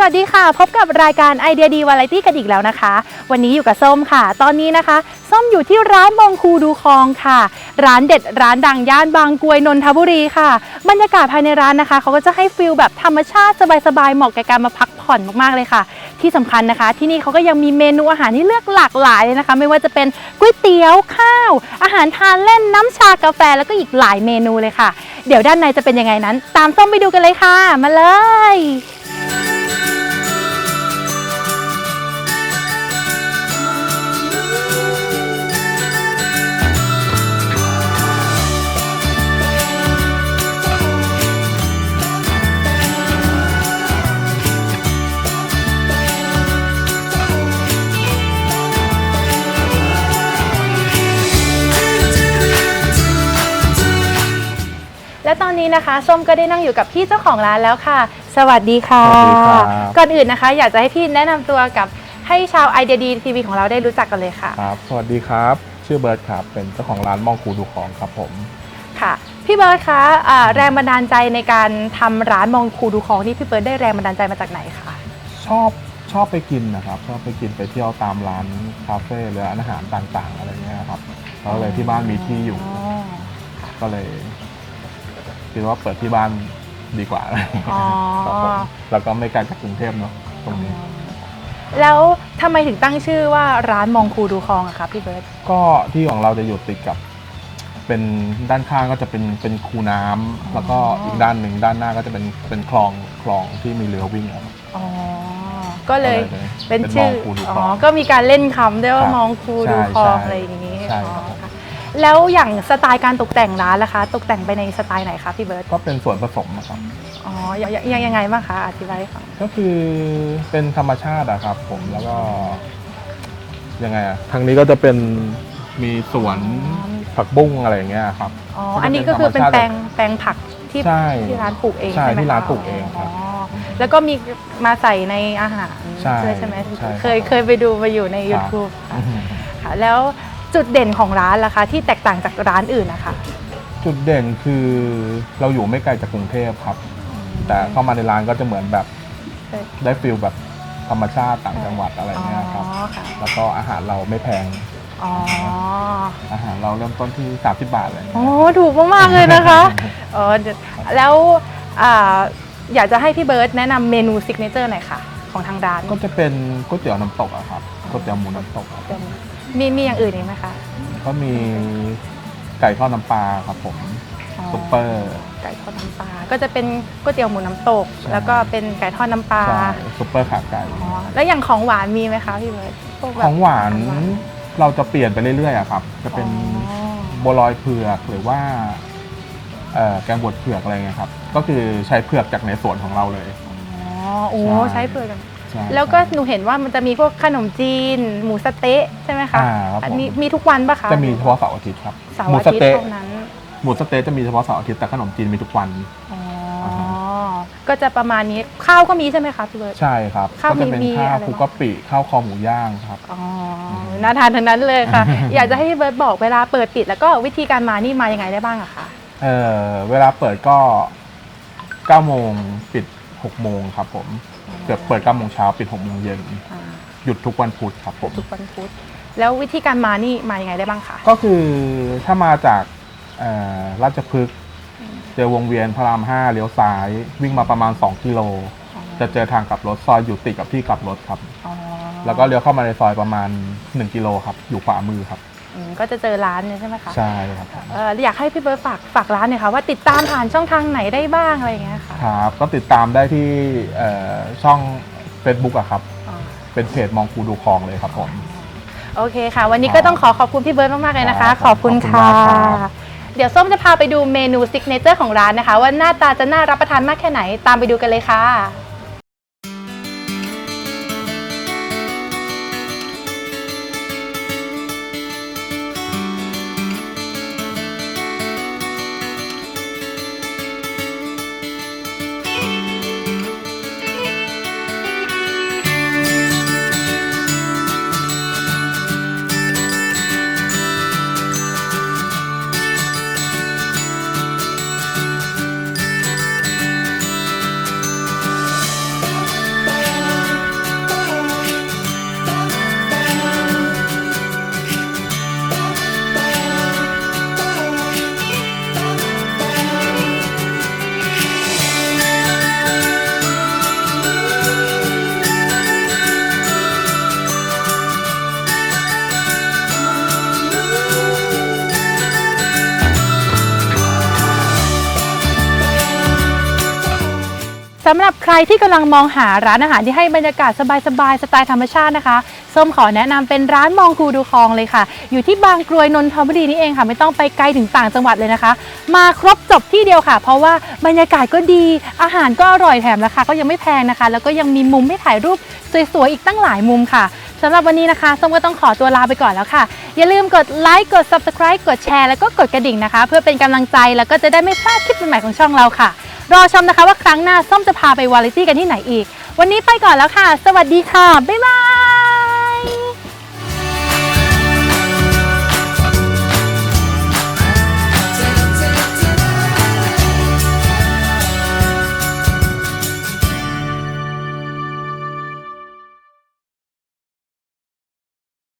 สวัสดีค่ะ พบกับรายการไอเดียดีวาไรตี้กันอีกแล้วนะคะ วันนี้อยู่กับส้มค่ะ ตอนนี้นะคะ ส้มอยู่ที่ร้านมงคูดูคองค่ะ ร้านเด็ดร้านดังย่านบางกรวยนนทบุรีค่ะ บรรยากาศภายในร้านนะคะ เขาก็จะให้ฟิลแบบธรรมชาติสบายๆเหมาะแก่การมาพักผ่อนมากๆเลยค่ะ ที่สำคัญนะคะ ที่นี่เขาก็ยังมีเมนูอาหารที่เลือกหลากหลายเลยนะคะ ไม่ว่าจะเป็นก๋วยเตี๋ยวข้าว อาหารทานเล่นน้ำชากาแฟแล้วก็อีกหลายเมนูเลยค่ะ เดี๋ยวด้านในจะเป็นยังไงนั้น ตามส้มไปดูกันเลยค่ะ มาเลย นนี้นะคะส้มก็ได้นั่งอยู่กับพี่เจ้าของร้านแล้วค่ะ สวัสดีค่ะ สวัสดีครับ ก่อนอื่นนะคะ อยากจะให้พี่แนะนำตัวกับให้ชาวไอเดียดีทีวีของเราได้รู้จักกันเลยค่ะ ครับ สวัสดีครับ ชื่อเบิร์ดครับ เป็นเจ้าของร้านมองคูดูของครับผม ค่ะ พี่เบิร์ดคะอ่าแรงบันดาลใจในการทำร้านมองคูดูของที่พี่เบิร์ดได้แรงบันดาลใจมาจากไหนคะ ชอบชอบไปกินนะครับ ชอบไปกินไปเที่ยวตามร้านคาเฟ่หรือร้านอาหารต่างๆ อะไรเงี้ยครับแล้วเลยที่บ้านมีที่อยู่ ก็เลย คิดว่าเปิดที่บ้านดีกว่าอ๋อ ครับผมแล้วก็ไม่ไกลจากกรุงเทพเนาะตรงนี้ แล้วทำไมถึงตั้งชื่อว่าร้านมองคูดูคองอะคะพี่เบิร์ดก็ที่ของเราจะอยู่ติดกับ เป็นด้านข้างก็จะเป็นเป็นคูน้ำแล้วก็อีกด้านหนึ่งด้านหน้าก็จะเป็นเป็นคลองคลองที่มีเรือวิ่งอะครับอ๋อ ก็เลยก็เลยเป็นชื่อเป็นมองคูดูคลองอ๋อก็มีการเล่นคำด้วยว่าครับมองคูดูใช่คลองใช่อะไรอย่างนี้ใช่อ๋อครับค่ะ แล้วอย่างสไตล์การตกแต่งร้านล่ะคะ ตกแต่งไปในสไตล์ไหนคะพี่เบิร์ตก็เป็นส่วนผสมนะครับอ๋อยังยังยังไงบ้างคะอธิบายให้ฟังก็คือเป็นธรรมชาติอะครับ ผมแล้วก็ยังไงอะทางนี้ก็จะเป็นมีสวนผักบุ้งอะไรอย่างเงี้ยครับ อ๋อก็จะอันนี้ก็คือเป็นธรรมชาติแปลงแปลงผักที่ใช่ที่ร้านปลูกเองใช่ใช่ไหมที่ร้านคะปลูกเองครับอ๋อแล้วก็มีมาใส่ในอาหารใช่ด้วยใช่ไหมใช่ครับเคยเคยไปดูมาอยู่ในครับ YouTube ค่ะค่ะแล้ว จุดเด่นของร้านล่ะคะ ที่แตกต่างจากร้านอื่นนะคะจุดเด่นคือเราอยู่ไม่ไกลจากกรุงเทพครับ แต่เข้ามาในร้านก็จะเหมือนแบบเคยได้ฟิลแบบธรรมชาติต่างจังหวัดอะไรเงี้ยครับอ๋อค่ะแล้วก็อาหารเราไม่แพงอ๋ออาหารเราเริ่มต้นที่ 30 บาทเลยโอ้ถูกมากๆเลยนะคะอ๋อเดี๋ยวแล้วอ่าอยากจะให้พี่เบิร์ตแนะนำเมนูซิกเนเจอร์หน่อยค่ะ ของทางร้าน ก็จะเป็นก๋วยเตี๋ยวน้ำตกอะครับ ก๋วยเตี๋ยวหมูน้ำตกครับเป็นมีมีอย่างอื่นอีกไหมคะก็มีไก่ทอดน้ำปลาครับผมอ๋อซุปเปอร์ ไก่ทอดน้ำปลาก็จะเป็นก๋วยเตี๋ยวหมูน้ำตก ใช่ แล้วก็เป็นไก่ทอดน้ำปลาใช่ซุปเปอร์ขาไก่ อ๋อแล้วอย่างของหวานมีไหมคะพี่เบิร์ตพกแบบของหวานเราจะเปลี่ยนไปเรื่อยๆอะครับ จะเป็นอ๋อบัวลอยเผือกหรือว่าเอ่อแกงบดเผือกอะไรเงี้ยครับ ก็คือใช้เผือกจากในสวนของเราเลย อ๋อโอ้ใช่ ใช้เปลือกกัน ใช่แล้วก็หนูเห็นว่ามันจะมีพวกขนมจีน หมูสะเต๊ะใช่ไหมคะอ่าครับอันผมนี้มีทุกวันปะคะจะมีเฉพาะเสาร์อาทิตย์ครับเสาหมูร์อาสะทิตย์เต๊ะเท่านั้นหมูสะเต๊ะจะมีเฉพาะเสาร์อาทิตย์แต่ขนมจีนมีทุกวัน อ๋ออ่าฮะก็จะประมาณนี้ข้าวก็มีใช่ไหมคะพี่เบิร์ต ใช่ครับข้าวก็จะเป็นมีข้าวอะไรคลุกบ้างกะปิข้าวคอหมูย่างครับ อ๋อน่าทานทั้งนั้นเลยค่ะ อยากจะให้พี่เบิร์ตบอกเวลาเปิดปิดแล้วก็วิธีการมานี่มายังไงได้บ้างอะคะเอ่อเวลาเปิดก็9โมงปิด6โมงครับผม เกิดเปิด9โมงเช้าปิด6โมงเย็นอ่าหยุดทุกวันพุธครับผม ทุกวันพุธแล้ววิธีการมานี่มายังไงได้บ้างคะก็คือถ้ามาจากเอ่อราชพฤกษ์เจอวงเวียนพระราม5เลี้ยวซ้าย วิ่งมาประมาณ 2 กิโล จะเจอทางกลับรถซอยอยู่ติดกับที่กลับรถครับ อ๋อแล้วก็เลี้ยวเข้ามาในซอยประมาณ 1 กิโลครับ อยู่ขวามือครับ อืมก็จะเจอร้านเนี่ยใช่ไหมคะใช่ครับเอ่ออยากให้พี่เบิร์ตฝากฝากร้านหน่อยค่ะว่าติดตามผ่านช่องทางไหนได้บ้างอะไรอย่างเงี้ยค่ะครับก็ติดตามได้ที่เอ่อช่อง Facebook อะครับ อ๋อเป็นเพจมองคูดูคลองเลยครับผม โอเคค่ะ วันนี้ก็ต้องขอขอบคุณพี่เบิร์ตมากๆเลยนะคะ ครับขอบคุณขอบคุณค่ะ มากครับ เดี๋ยวส้มจะพาไปดูเมนูซิกเนเจอร์ของร้านนะคะ ว่าหน้าตาจะน่ารับประทานมากแค่ไหนตามไปดูกันเลยค่ะ สำหรับใครที่กำลังมองหาร้านอาหารที่ให้บรรยากาศสบายๆสไตล์ธรรมชาตินะคะส้มขอแนะนำเป็นร้านมองคูดูคลองเลยค่ะ อยู่ที่บางกรวยนนทบุรีนี่เองค่ะ ไม่ต้องไปไกลถึงต่างจังหวัดเลยนะคะ มาครบจบที่เดียวค่ะ เพราะว่าบรรยากาศก็ดี อาหารก็อร่อยแถมราคาก็ยังไม่แพงนะคะ แล้วก็ยังมีมุมให้ถ่ายรูปสวยๆอีกตั้งหลายมุมค่ะ สำหรับวันนี้นะคะส้มก็ต้องขอตัวลาไปก่อนแล้วค่ะ อย่าลืมกดไลค์กด subscribe กดแชร์แล้วก็กดกระดิ่งนะคะ เพื่อเป็นกำลังใจแล้วก็จะได้ไม่พลาดคลิปใหม่ๆของช่องเราค่ะ รอชมนะคะว่าครั้งหน้าส้มจะพาไปวาไรตี้กันที่ไหนอีก วันนี้ไปก่อนแล้วค่ะ สวัสดีค่ะบ๊ายบาย